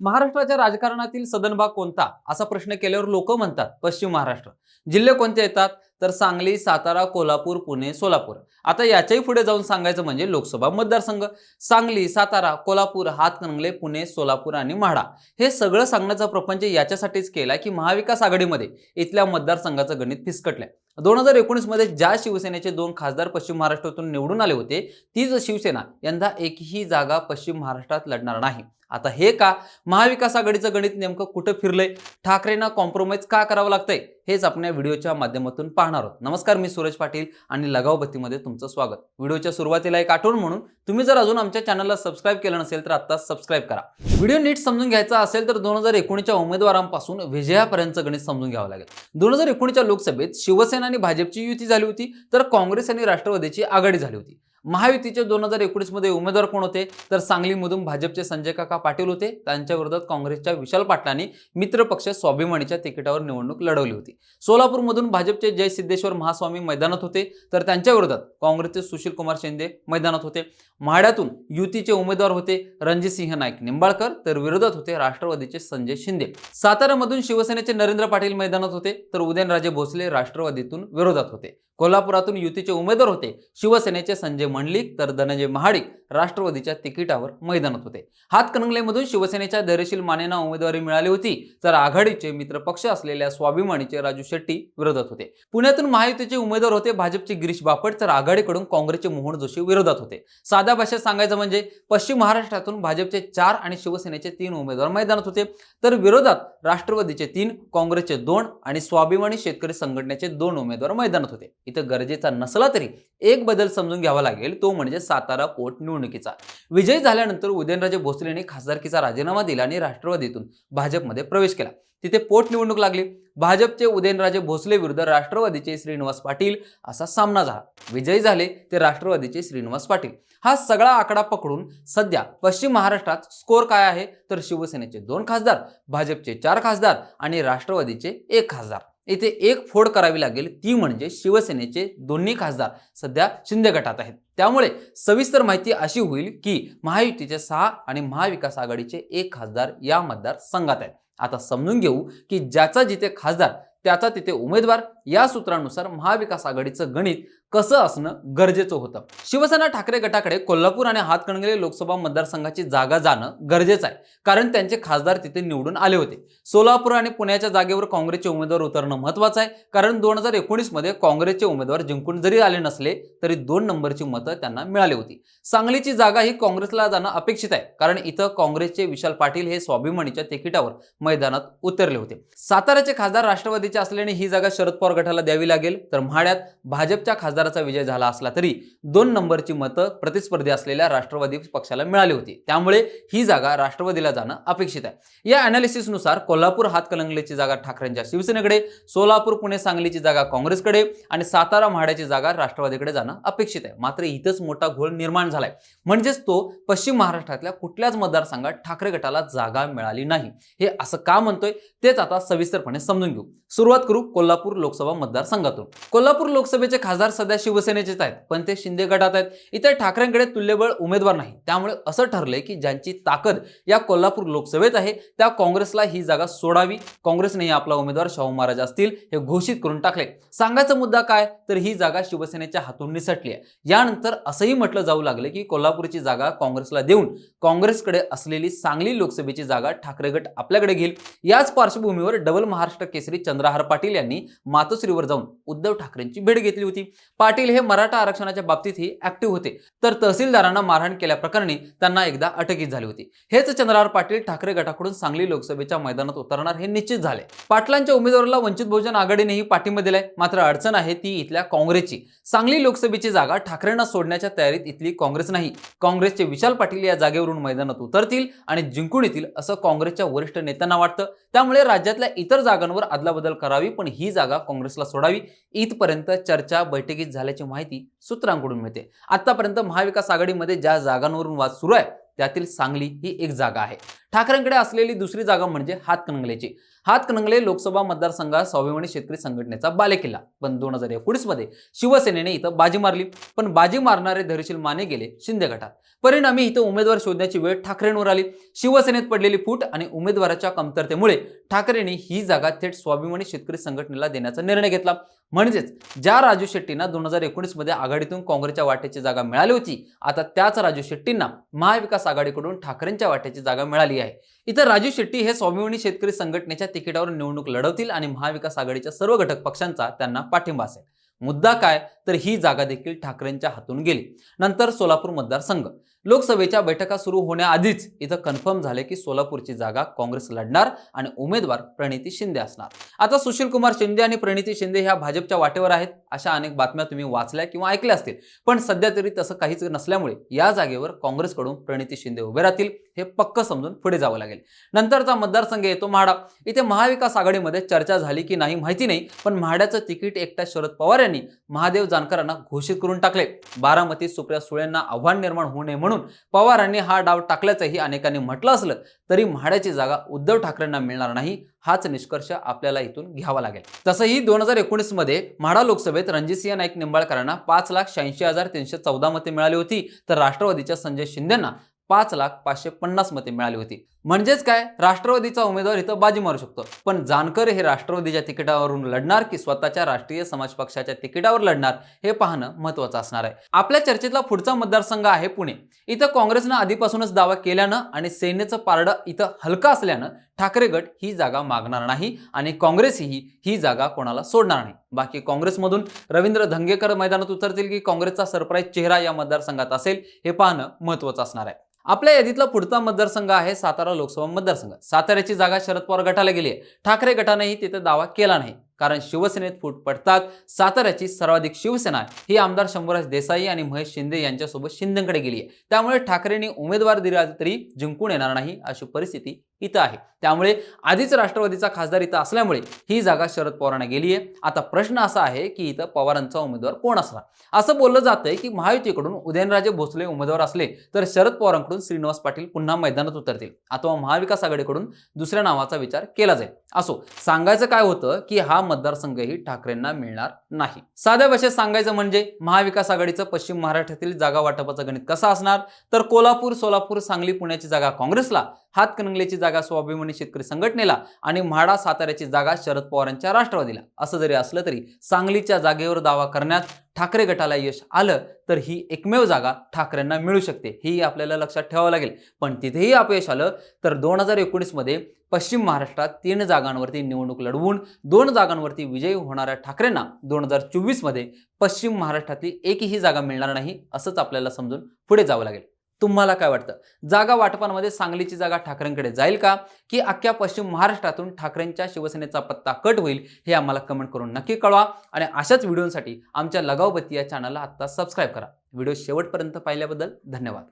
महाराष्ट्राच्या राजकारणातील सदनभाग कोणता? असा प्रश्न केल्यावर लोक म्हणतात पश्चिम महाराष्ट्र. जिल्हे कोणते येतात? तर सांगली सातारा कोल्हापूर पुणे सोलापूर. आता याच्याही पुढे जाऊन सांगायचं म्हणजे लोकसभा मतदारसंघ. सांगली सातारा कोल्हापूर हातकणंगले पुणे सोलापूर आणि म्हाडा. हे सगळं सांगण्याचा प्रपंच याच्यासाठीच केला की महाविकास आघाडीमध्ये इथल्या मतदारसंघाचं गणित फिसकटलंय. दोन हजार एकोणीसमध्ये ज्या शिवसेनेचे दोन खासदार पश्चिम महाराष्ट्रातून निवडून आले होते तीच शिवसेना यंदा एकही जागा पश्चिम महाराष्ट्रात लढणार नाही. आता हे का? महाविकास आघाडीचं गणित नेमकं कुठं फिरलंय? ठाकरेंना कॉम्प्रोमाइज का करावं लागतंय? हेच आपण या व्हिडिओच्या माध्यमातून पाहणार आहोत. नमस्कार मी सूरज पाटील आणि लगावबत्तीमध्ये तुमचं स्वागत. व्हिडिओच्या सुरुवातीला एक आठवण म्हणून तुम्ही जर अजून आमच्या चॅनलला सबस्क्राईब केलं नसेल तर आत्ताच सबस्क्राईब करा. व्हिडिओ नीट समजून घ्यायचा असेल तर दोन हजार एकोणीसच्या उमेदवारांपासून विजयापर्यंतचं गणित समजून घ्यावं लागेल. दोन हजार एकोणीसच्या लोकसभेत शिवसेना आणि भाजपची युती झाली होती तर काँग्रेस आणि राष्ट्रवादीची आघाडी झाली होती. महायुतीचे दोन हजार एकोणीसमध्ये उमेदवार कोण होते? तर सांगलीमधून भाजपचे संजय काका पाटील होते. त्यांच्या विरोधात काँग्रेसच्या विशाल पाटलांनी मित्रपक्ष स्वाभिमानीच्या तिकिटावर निवडणूक लढवली होती. सोलापूरमधून भाजपचे जय सिद्धेश्वर महास्वामी मैदानात होते. तर त्यांच्या विरोधात काँग्रेसचे सुशील कुमार शिंदे मैदानात होते. म्हाड्यातून युतीचे उमेदवार होते रणजितसिंह नाईक निंबाळकर तर विरोधात होते राष्ट्रवादीचे संजय शिंदे. साताऱ्यामधून शिवसेनेचे नरेंद्र पाटील मैदानात होते. तर उदयनराजे भोसले राष्ट्रवादीतून विरोधात होते. कोल्हापुरातून युतीचे उमेदवार होते शिवसेनेचे संजय मंडलिक तर धनंजय महाडिक राष्ट्रवादीच्या तिकिटावर मैदानात होते. हातकणंगलेमधून शिवसेनेच्या धैर्यशील मानेना उमेदवारी मिळाली होती. तर आघाडीचे मित्रपक्ष असलेल्या स्वाभिमानीचे राजू शेट्टी विरोधात होते. पुण्यातून महायुतीचे उमेदवार होते भाजपचे गिरीश बापट तर आघाडीकडून काँग्रेसचे मोहन जोशी विरोधात होते. साध्या भाषेत सांगायचं म्हणजे पश्चिम महाराष्ट्रातून भाजपचे चार आणि शिवसेनेचे तीन उमेदवार मैदानात होते. तर विरोधात राष्ट्रवादीचे तीन काँग्रेसचे दोन आणि स्वाभिमानी शेतकरी संघटनेचे दोन उमेदवार मैदानात होते. इथं गरजेचा नसला तरी एक बदल समजून घ्यावा लागेल. तो म्हणजे सातारा पोट निवडणुकीचा. विजय झाल्यानंतर उदयनराजे भोसलेंनी खासदारकीचा राजीनामा दिला आणि राष्ट्रवादीतून भाजपमध्ये प्रवेश केला. तिथे पोटनिवडणूक लागली. भाजपचे उदयनराजे भोसले विरुद्ध राष्ट्रवादीचे श्रीनिवास पाटील असा सामना झाला. विजयी झाले ते राष्ट्रवादीचे श्रीनिवास पाटील. हा सगळा आकडा पकडून सध्या पश्चिम महाराष्ट्रात स्कोर काय आहे? तर शिवसेनेचे दोन खासदार भाजपचे चार खासदार आणि राष्ट्रवादीचे एक खासदार. इथे एक फोड करावी लागेल ती म्हणजे शिवसेनेचे दोन्ही खासदार सध्या शिंदे गटात आहेत. त्यामुळे सविस्तर माहिती अशी होईल की महायुतीचे सहा आणि महाविकास आघाडीचे एक खासदार या मतदारसंघात आहेत. आता समजून घेऊ की ज्याचा जिथे खासदार त्याचा तिथे उमेदवार या सूत्रानुसार महाविकास आघाडीचं गणित कसं असणं गरजेचं होतं? शिवसेना ठाकरे गटाकडे कोल्हापूर आणि हातकणंगले लोकसभा मतदारसंघाची जागा जाणं गरजेचं आहे. कारण त्यांचे खासदार तिथे निवडून आले होते. सोलापूर आणि पुण्याच्या जागेवर काँग्रेसचे उमेदवार उतरणं महत्वाचं आहे. कारण दोन हजार एकोणीसमध्ये काँग्रेसचे उमेदवार जिंकून जरी आले नसले तरी दोन नंबरची मतं त्यांना मिळाली होती. सांगलीची जागा ही काँग्रेसला जाणं अपेक्षित आहे. कारण इथं काँग्रेसचे विशाल पाटील हे स्वाभिमानीच्या तिकिटावर मैदानात उतरले होते. साताऱ्याचे खासदार राष्ट्रवादीचे असल्याने ही जागा शरद पवार गटाला द्यावी लागेल. तर म्हाड्यात भाजपच्या खासदाराचा विजय झाला असला तरी दोन नंबरची मतं प्रतिस्पर्धी असलेल्या राष्ट्रवादी पक्षाला मिळाली होती. त्यामुळे ही जागा राष्ट्रवादीला जाणं अपेक्षित आहे. या अनालिसिसनुसार कोल्हापूर हातकलंगलेची जागा ठाकरेंच्या शिवसेनेकडे सोलापूर पुणे सांगलीची जागा काँग्रेसकडे आणि सातारा म्हाड्याची जागा राष्ट्रवादीकडे जाणं अपेक्षित आहे. मात्र इथंच मोठा घोळ निर्माण झालाय. म्हणजेच तो पश्चिम महाराष्ट्रातल्या कुठल्याच मतदारसंघात ठाकरे गटाला जागा मिळाली नाही. हे असं का म्हणतोय? तेच आता सविस्तरपणे समजून घेऊ. सुरुवात करू कोल्हापूर लोकसभा मतदारसंघातून. कोल्हापूर लोकसभेचे खासदार सध्या शिवसेनेचेच आहेत पण ते शिंदे गटात आहेत. इतर ठाकरेंकडे तुल्यबळ उमेदवार नाही. त्यामुळे असं ठरलंय की ज्यांची ताकद या कोल्हापूर लोकसभेत आहे त्या काँग्रेसला ही जागा सोडावी. काँग्रेसने आपला उमेदवार शाहू महाराज असतील हे घोषित करून टाकले. सांगायचा मुद्दा काय? तर ही जागा शिवसेनेच्या हातून निसटली आहे. यानंतर असंही म्हटलं जाऊ लागले की कोल्हापूरची जागा काँग्रेसला देऊन काँग्रेसकडे असलेली सांगली लोकसभेची जागा ठाकरे गट आपल्याकडे घेईल. याच पार्श्वभूमीवर डबल महाराष्ट्र केसरी चंद्रहार पाटील यांनी मातोश्रीवर जाऊन उद्धव ठाकरेंची भेट घेतली होती. पाटील हे मराठा आरक्षणाच्या बाबतीतही ऍक्टिव्ह होते. तर तहसीलदारांना मारहाण केल्याप्रकरणी त्यांना एकदा अटकीत झाली होती. हेच चंद्रहार पाटील ठाकरे गटाकडून सांगली लोकसभेच्या मैदानात उतरणार हे निश्चित झाले. पाटलांच्या उमेदवाराला वंचित बहुजन आघाडीनेही पाठिंबा दिलाय. मात्र अडचण आहे ती इथल्या काँग्रेसची. सांगली लोकसभेची जागा ठाकरेंना सोडण्याच्या तयारीत इथली काँग्रेस नाही. काँग्रेसचे विशाल पाटील या जागेवरून मैदानात उतरतील आणि जिंकून येतील असं काँग्रेसच्या वरिष्ठ नेत्यांना वाटतं. त्यामुळे राज्यातल्या इतर जागांवर अदलाबदल करावी पण ही जागा काँग्रेसला सोडावी. इथपर्यंत चर्चा बैठकीत झाल्याची माहिती सूत्रांकडून मिळते. आतापर्यंत महाविकास आघाडीमध्ये ज्या जागांवरून वाद सुरू आहे त्यातील सांगली ही एक जागा आहे. ठाकरेंकडे असलेली दुसरी जागा म्हणजे हातकणंगलेची. हातकणंगले लोकसभा मतदारसंघात स्वाभिमानी शेतकरी संघटनेचा बालेकिल्ला. पण दोन हजार एकोणीसमध्ये शिवसेनेने इथं बाजी मारली पण बाजी मारणारे धैर्यशील माने गेले शिंदे गटात. परिणामी इथं उमेदवार शोधण्याची वेळ ठाकरेंवर आली. शिवसेनेत पडलेली फूट आणि उमेदवाराच्या कमतरतेमुळे ठाकरेंनी ही जागा थेट स्वाभिमानी शेतकरी संघटनेला देण्याचा निर्णय घेतला. म्हणजेच ज्या राजू शेट्टींना दोन हजार एकोणीसमध्ये आघाडीतून काँग्रेसच्या वाट्याची जागा मिळाली होती आता त्याच राजू शेट्टींना महाविकास आघाडीकडून ठाकरेंच्या वाट्याची जागा मिळाली आहे. इतर राजू शेट्टी हे स्वाभिमानी शेतकरी संघटनेच्या तिकिटावर निवडणूक लढवतील आणि महाविकास आघाडीच्या सर्व घटक पक्षांचा त्यांना पाठिंबा असेल. मुद्दा काय? तर ही जागा देखील ठाकरेंच्या हातून गेली. नंतर सोलापूर मतदारसंघ. लोकसभेच्या बैठका सुरू होण्याआधीच इथं कन्फर्म झाले की सोलापूरची जागा काँग्रेस लढणार आणि उमेदवार प्रणिती शिंदे असणार. आता सुशील कुमार शिंदे आणि प्रणिती शिंदे ह्या भाजपच्या वाटेवर आहेत अशा अनेक बातम्या तुम्ही वाचल्या किंवा ऐकल्या असतील. पण सध्या तरी तसं काहीच नसल्यामुळे या जागेवर काँग्रेसकडून प्रणिती शिंदे उभे राहतील हे पक्क समजून पुढे जावं लागेल. नंतरचा मतदारसंघ येतो म्हाडा. इथे महाविकास आघाडीमध्ये चर्चा झाली की नाही माहिती नाही पण म्हाड्याचं तिकीट एकट्या शरद पवार यांनी महादेव जानकरांना घोषित करून टाकले. बारामतीत सुप्रिया सुळेंना आव्हान निर्माण होऊ नये म्हणून पवारांनी हा डाव टाकल्याचंही अनेकांनी म्हटलं असलं तरी म्हाड्याची जागा उद्धव ठाकरेंना मिळणार नाही हाच निष्कर्ष आपल्याला इथून घ्यावा लागेल. तसंही दोन हजार एकोणीसमध्ये म्हाडा लोकसभेत रणजितसिंह नाईक निंबाळकरांना पाच लाख शहाऐंशी हजार तीनशे चौदा मते मिळाली होती तर राष्ट्रवादीच्या संजय शिंदेना पाच लाख पाचशे पन्नास मते मिळाली होती. म्हणजेच काय? राष्ट्रवादीचा उमेदवार इथं बाजी मारू शकतो. पण जानकर हे राष्ट्रवादीच्या तिकिटावरून लढणार की स्वतःच्या राष्ट्रीय समाज पक्षाच्या तिकिटावर लढणार हे पाहणं महत्वाचं असणार आहे. आपल्या चर्चेतला पुढचा मतदारसंघ आहे पुणे. इथं काँग्रेसनं आधीपासूनच दावा केल्यानं आणि सेनेचं पारडं इथं हलका असल्यानं ठाकरे गट ही जागा मागणार नाही आणि काँग्रेसही ही जागा कोणाला सोडणार नाही. बाकी काँग्रेसमधून रवींद्र धंगेकर मैदानात उतरतील की काँग्रेसचा सरप्राईज चेहरा या मतदारसंघात असेल हे पाहणं महत्वाचं असणार आहे. आपल्या यादीतला पुढचा मतदारसंघ आहे सातारा लोकसभा मतदारसंघ. साताऱ्याची जागा शरद पवार गटाला गेली आहे. ठाकरे गटानेही तिथे दावा केला नाही. कारण शिवसेनेत फूट पडतात. साताऱ्याची सर्वाधिक शिवसेना ही आमदार शंभूराज देसाई आणि महेश शिंदे यांच्यासोबत शिंदेकडे गेली आहे. त्यामुळे ठाकरेंनी उमेदवार दिला तरी जिंकून येणार नाही अशी परिस्थिती इथं आहे. त्यामुळे आधीच राष्ट्रवादीचा खासदार इथं असल्यामुळे ही जागा शरद पवारांना गेली आहे. आता प्रश्न असा आहे की इथं पवारांचा उमेदवार कोण असणार? असं बोललं जातंय की महायुतीकडून उदयनराजे भोसले उमेदवार असले तर शरद पवारांकडून श्रीनिवास पाटील पुन्हा मैदानात उतरतील. अथवा महाविकास आघाडीकडून दुसऱ्या नावाचा विचार केला जाईल. असो सांगायचं काय होतं की हा मतदारसंघही ठाकरेंना मिळणार नाही. साध्या भाषेत सांगायचं म्हणजे महाविकास आघाडीचं पश्चिम महाराष्ट्रातील जागा वाटपाचं गणित कसं असणार? तर कोल्हापूर सोलापूर सांगली पुण्याची जागा काँग्रेसला हातकणंगलेची जागा स्वाभिमानी शेतकरी संघटनेला आणि म्हाडा साताऱ्याची जागा शरद पवारांच्या राष्ट्रवादीला. असं जरी असलं तरी सांगलीच्या जागेवर दावा करण्यात ठाकरे गटाला यश आलं तर ही एकमेव जागा ठाकरेंना मिळू शकते. ही आपल्याला लक्षात ठेवावं लागेल. पण तिथेही अपयश आलं तर दोन हजार एकोणीसमध्ये पश्चिम महाराष्ट्रात तीन जागांवरती निवडणूक लढवून दोन जागांवरती विजयी होणाऱ्या ठाकरेंना दोन हजार चोवीसमध्ये पश्चिम महाराष्ट्रातली एकही जागा मिळणार नाही असंच आपल्याला समजून पुढे जावं लागेल. तुम्हाला काय वाटतं? जागा वाटपांमध्ये सांगलीची जागा ठाकरेंकडे जाईल का? की अख्ख्या पश्चिम महाराष्ट्रातून ठाकरेंच्या शिवसेनेचा पत्ता कट होईल हे आम्हाला कमेंट करून नक्की कळवा. आणि अशाच व्हिडिओसाठी आमच्या लगावबत्ती या चॅनलला आत्ता सबस्क्राईब करा. व्हिडिओ शेवटपर्यंत पाहिल्याबद्दल धन्यवाद.